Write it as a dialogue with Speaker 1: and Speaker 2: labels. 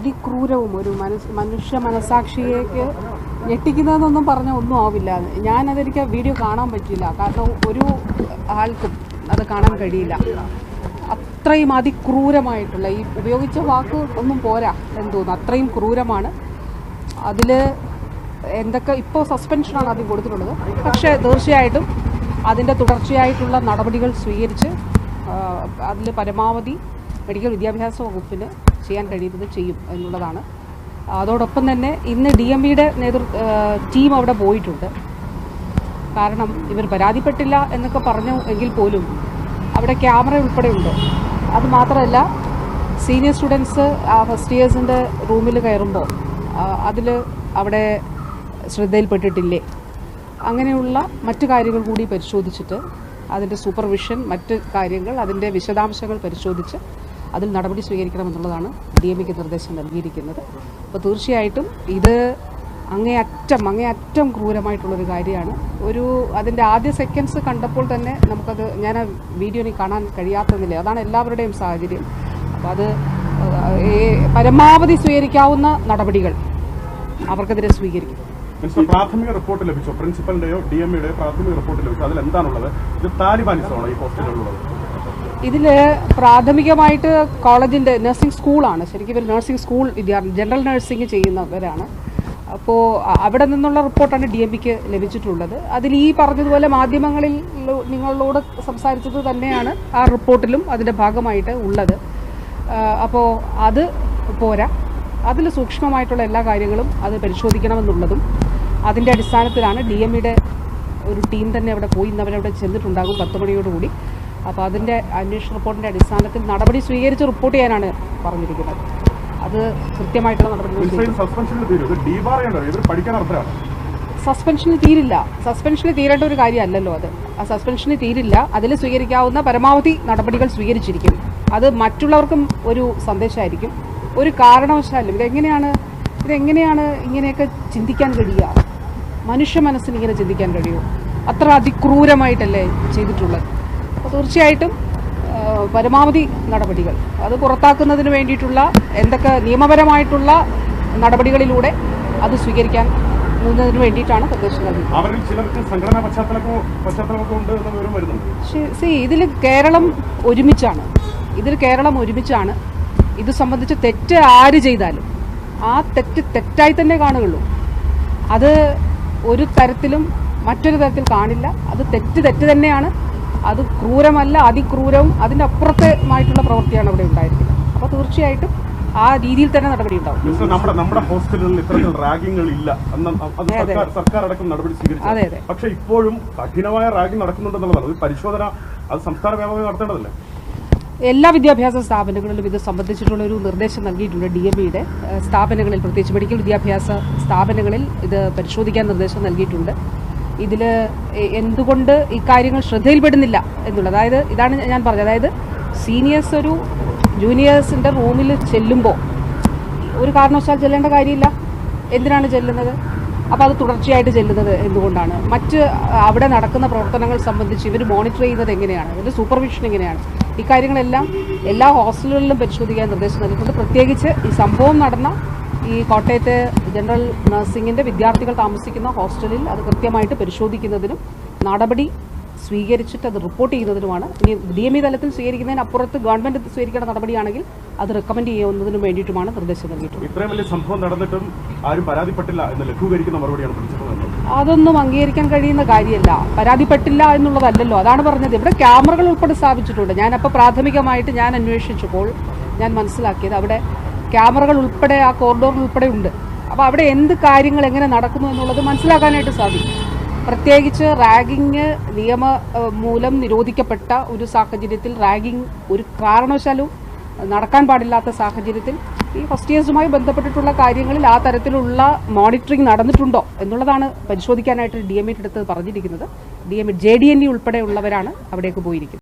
Speaker 1: അതിക്രൂരവും ഒരു മനസ് മനുഷ്യ മനസാക്ഷിയേക്ക് ഞെട്ടിക്കുന്നതെന്നൊന്നും പറഞ്ഞാൽ ഒന്നും ആവില്ല. ഞാനതെനിക്ക് വീഡിയോ കാണാൻ പറ്റില്ല കാരണം ഒരു ആൾക്കും അത് കാണാൻ കഴിയില്ല. അത്രയും അതിക്രൂരമായിട്ടുള്ള ഈ ഉപയോഗിച്ച വാക്ക് ഒന്നും പോരാ എന്ന് തോന്നുന്നു. അത്രയും ക്രൂരമാണ്. അതിൽ എന്തൊക്കെ ഇപ്പോൾ സസ്പെൻഷനാണ് ആദ്യം കൊടുത്തിട്ടുള്ളത്. പക്ഷേ തീർച്ചയായിട്ടും അതിന്റെ തുടർച്ചയായിട്ടുള്ള നടപടികൾ സ്വീകരിച്ച് അതിൽ പരമാവധി മെഡിക്കൽ വിദ്യാഭ്യാസ വകുപ്പിന് ചെയ്യാൻ കഴിയുന്നത് ചെയ്യും എന്നുള്ളതാണ്. അതോടൊപ്പം തന്നെ ഇന്ന് ഡി എം ഇയുടെ നേതൃ ടീം അവിടെ പോയിട്ടുണ്ട്. കാരണം ഇവർ പരാതിപ്പെട്ടില്ല എന്നൊക്കെ പറഞ്ഞു എങ്കിൽ പോലും അവിടെ ക്യാമറ ഉൾപ്പെടെ ഉണ്ട് അത് മാത്രമല്ല സീനിയർ സ്റ്റുഡൻസ് ആ ഫസ്റ്റ് ഇയേഴ്സിന്റെ റൂമിൽ കയറുമ്പോൾ അതിൽ അവിടെ ശ്രദ്ധയിൽപ്പെട്ടിട്ടില്ലേ? അങ്ങനെയുള്ള മറ്റു കാര്യങ്ങൾ കൂടി പരിശോധിച്ചിട്ട് അതിന്റെ സൂപ്പർവിഷൻ മറ്റ് കാര്യങ്ങൾ അതിന്റെ വിശദാംശങ്ങൾ പരിശോധിച്ച് അതിൽ നടപടി സ്വീകരിക്കണമെന്നുള്ളതാണ് ഡി എം എക്ക് നിർദ്ദേശം നൽകിയിരിക്കുന്നത്. അപ്പോൾ തീർച്ചയായിട്ടും ഇത് അങ്ങേയറ്റം അങ്ങേയറ്റം ക്രൂരമായിട്ടുള്ളൊരു കാര്യമാണ്. ഒരു അതിന്റെ ആദ്യ സെക്കൻഡ്സ് കണ്ടപ്പോൾ തന്നെ നമുക്കത് ഞാൻ ആ വീഡിയോ ഇനി കാണാൻ കഴിയാത്തതില്ല? അതാണ് എല്ലാവരുടെയും സാഹചര്യം. അപ്പോൾ അത് പരമാവധി സ്വീകരിക്കാവുന്ന നടപടികൾ അവർക്കെതിരെ സ്വീകരിക്കും.
Speaker 2: മിസ്റ്റർ പ്രാഥമിക റിപ്പോർട്ട് ലഭിച്ചോ? പ്രിൻസിപ്പലിന്റെയോ ഡി എം പ്രാഥമിക റിപ്പോർട്ട് ലഭിച്ചോ? അതിൽ എന്താണുള്ളത് ഇത് താലിബാനിസമാണ് ഈ ഹോസ്പിറ്റലിലുള്ളത്
Speaker 1: ഇതിൽ പ്രാഥമികമായിട്ട് കോളേജിന്റെ നഴ്സിംഗ് സ്കൂളാണ് ശരിക്കും ഇവർ നഴ്സിംഗ് സ്കൂൾ വിദ്യാർത്ഥി ജനറൽ നഴ്സിംഗ് ചെയ്യുന്നവരാണ്. അപ്പോൾ അവിടെ നിന്നുള്ള റിപ്പോർട്ടാണ് ഡി എം പിക്ക് ലഭിച്ചിട്ടുള്ളത്. അതിൽ ഈ പറഞ്ഞതുപോലെ മാധ്യമങ്ങളിൽ നിങ്ങളോട് സംസാരിച്ചത് തന്നെയാണ് ആ റിപ്പോർട്ടിലും അതിന്റെ ഭാഗമായിട്ട് ഉള്ളത്. അപ്പോൾ അത് പോരാ. അതിൽ സൂക്ഷ്മമായിട്ടുള്ള എല്ലാ കാര്യങ്ങളും അത് പരിശോധിക്കണമെന്നുള്ളതും അതിന്റെ അടിസ്ഥാനത്തിലാണ് ഡി എം ഇയുടെ ഒരു ടീം തന്നെ അവിടെ പോയി ഇന്ന് അവരവിടെ ചെന്നിട്ടുണ്ടാകും പത്ത് മണിയോടുകൂടി. അപ്പോൾ അതിന്റെ അന്വേഷണ റിപ്പോർട്ടിന്റെ അടിസ്ഥാനത്തിൽ നടപടി സ്വീകരിച്ച് റിപ്പോർട്ട് ചെയ്യാനാണ് പറഞ്ഞിരിക്കുന്നത്. അത് കൃത്യമായിട്ടുള്ള
Speaker 2: നടപടി
Speaker 1: സസ്പെൻഷന് തീരില്ല. സസ്പെൻഷന് തീരേണ്ട ഒരു കാര്യമല്ലല്ലോ അത്. ആ സസ്പെൻഷന് തീരില്ല. അതിൽ സ്വീകരിക്കാവുന്ന പരമാവധി നടപടികൾ സ്വീകരിച്ചിരിക്കും. അത് മറ്റുള്ളവർക്കും ഒരു സന്ദേശമായിരിക്കും. ഒരു കാരണവശാലും ഇതെങ്ങനെയാണ് ഇതെങ്ങനെയാണ് ഇങ്ങനെയൊക്കെ ചിന്തിക്കാൻ കഴിയുക? മനുഷ്യ മനസ്സിന് ഇങ്ങനെ ചിന്തിക്കാൻ കഴിയുമോ അത്ര അതിക്രൂരമായിട്ടല്ലേ ചെയ്തിട്ടുള്ളത്. തീർച്ചയായിട്ടും പരമാവധി നടപടികൾ. അത് പുറത്താക്കുന്നതിന് വേണ്ടിയിട്ടുള്ള എന്തൊക്കെ നിയമപരമായിട്ടുള്ള നടപടികളിലൂടെ അത് സ്വീകരിക്കാൻ പോകുന്നതിന് വേണ്ടിയിട്ടാണ് നിർദ്ദേശം
Speaker 2: നൽകുന്നത്
Speaker 1: സി ഇതിൽ കേരളം ഒരുമിച്ചാണ്. ഇതിൽ കേരളം ഒരുമിച്ചാണ്. ഇത് സംബന്ധിച്ച് തെറ്റ് ആര് ചെയ്താലും ആ തെറ്റ് തെറ്റായി തന്നെ കാണുകയുള്ളൂ. അത് ഒരു തരത്തിലും മറ്റൊരു തരത്തിൽ കാണില്ല. അത് തെറ്റ് തെറ്റ് തന്നെയാണ്. അത് ക്രൂരമല്ല അതിക്രൂരവും അതിന്റെ അപ്പുറത്തേമായിട്ടുള്ള പ്രവൃത്തിയാണ് അവിടെ ഉണ്ടായിരിക്കുന്നത്. അപ്പോൾ തീർച്ചയായിട്ടും ആ രീതിയിൽ തന്നെ നടപടി ഉണ്ടാവും.
Speaker 2: നമ്മുടെ നമ്മുടെ ഹോസ്പിറ്റലിൽ ഇത്തരത്തിൽ റാഗിങ്ങൾ ഇല്ല അന്ന് അത്
Speaker 1: അതെ,
Speaker 2: സർക്കാർ അടക്കം നടപടി സ്വീകരിച്ചു.
Speaker 1: അതെ അതെ.
Speaker 2: പക്ഷെ ഇപ്പോഴും കഠിനമായ റാഗിംഗ് നടക്കുന്നുണ്ടെന്നുള്ളതാണ്. പരിശോധന അത് സംസ്ഥാന നടത്തേണ്ടതല്ലേ?
Speaker 1: എല്ലാ വിദ്യാഭ്യാസ സ്ഥാപനങ്ങളിലും ഇത് സംബന്ധിച്ചിട്ടുള്ള ഒരു നിർദ്ദേശം നൽകിയിട്ടുണ്ട് ഡി എം ഇയുടെ. സ്ഥാപനങ്ങളിൽ പ്രത്യേകിച്ച് മെഡിക്കൽ വിദ്യാഭ്യാസ സ്ഥാപനങ്ങളിൽ ഇത് പരിശോധിക്കാൻ നിർദ്ദേശം നൽകിയിട്ടുണ്ട്. ഇതിൽ എന്തുകൊണ്ട് ഈ ഇക്കാര്യങ്ങൾ ശ്രദ്ധയിൽപ്പെടുന്നില്ല എന്നുള്ളത്. അതായത് ഇതാണ് ഞാൻ പറഞ്ഞത്. അതായത് സീനിയേഴ്സ് ഒരു ജൂനിയേഴ്സിന്റെ റൂമിൽ ചെല്ലുമ്പോൾ ഒരു കാരണവശാൽ ചെല്ലേണ്ട കാര്യമില്ല. എന്തിനാണ് ചെല്ലുന്നത്? അപ്പോൾ അത് തുടർച്ചയായിട്ട് ചെല്ലുന്നത് എന്തുകൊണ്ടാണ്? മറ്റ് അവിടെ നടക്കുന്ന പ്രവർത്തനങ്ങൾ സംബന്ധിച്ച് ഇവർ മോണിറ്റർ ചെയ്യുന്നത് എങ്ങനെയാണ്? ഇവരുടെ സൂപ്പർവിഷൻ എങ്ങനെയാണ്? ഇക്കാര്യങ്ങളെല്ലാം എല്ലാ ഹോസ്റ്റലുകളിലും പരിശോധിക്കാൻ നിർദ്ദേശം നൽകിയിട്ടുണ്ട്. പ്രത്യേകിച്ച് ഈ സംഭവം നടന്ന ഈ കോട്ടയത്തെ ജനറൽ നഴ്സിംഗിന്റെ വിദ്യാർത്ഥികൾ താമസിക്കുന്ന ഹോസ്റ്റലിൽ അത് കൃത്യമായിട്ട് പരിശോധിക്കുന്നതിനും നടപടി സ്വീകരിച്ചിട്ട് അത് റിപ്പോർട്ട് ചെയ്യുന്നതിനുമാണ്. ഇനി ഡി എം ഇ തലത്തിൽ സ്വീകരിക്കുന്നതിനപ്പുറത്ത് ഗവൺമെന്റ് സ്വീകരിക്കേണ്ട നടപടിയാണെങ്കിൽ അത് റെക്കമെൻഡ് ചെയ്യുന്നതിനു വേണ്ടിയിട്ടുമാണ് നിർദ്ദേശം നൽകിയിട്ടുള്ളത്.
Speaker 2: ഇത്രയും വലിയ സംഭവം നടന്നിട്ടും ആരും പരാതിപ്പെട്ടില്ല എന്ന് ലഘൂകരിക്കുന്ന മറുപടിയാണ്
Speaker 1: അതൊന്നും അംഗീകരിക്കാൻ കഴിയുന്ന കാര്യമല്ല. പരാതിപ്പെട്ടില്ല എന്നുള്ളതല്ലല്ലോ. അതാണ് പറഞ്ഞത്. ഇവിടെ ക്യാമറകൾ ഉൾപ്പെടെ സ്ഥാപിച്ചിട്ടുണ്ട്. ഞാനപ്പോൾ പ്രാഥമികമായിട്ട് ഞാൻ അന്വേഷിച്ചപ്പോൾ ഞാൻ മനസ്സിലാക്കിയത് അവിടെ ക്യാമറകൾ ഉൾപ്പെടെ ആ കോറിഡോറിൽ ഉൾപ്പെടെ ഉണ്ട്. അപ്പോൾ അവിടെ എന്ത് കാര്യങ്ങൾ എങ്ങനെ നടക്കുന്നു എന്നുള്ളത് മനസ്സിലാക്കാനായിട്ട് സാധിക്കും. പ്രത്യേകിച്ച് റാഗിങ് നിയമ മൂലം നിരോധിക്കപ്പെട്ട ഒരു സാഹചര്യത്തിൽ റാഗിങ് ഒരു കാരണവശാലും നടക്കാൻ പാടില്ലാത്ത സാഹചര്യത്തിൽ ഈ ഫസ്റ്റ് ഇയേഴ്സുമായി ബന്ധപ്പെട്ടിട്ടുള്ള കാര്യങ്ങളിൽ ആ തരത്തിലുള്ള മോണിറ്ററിംഗ് നടന്നിട്ടുണ്ടോ എന്നുള്ളതാണ് പരിശോധിക്കാനായിട്ട് ഡി എം എടുത്ത് പറഞ്ഞിരിക്കുന്നത്. D M A J D N E ഉൾപ്പെടെയുള്ളവരാണ് അവിടേക്ക് പോയിരിക്കുന്നത്.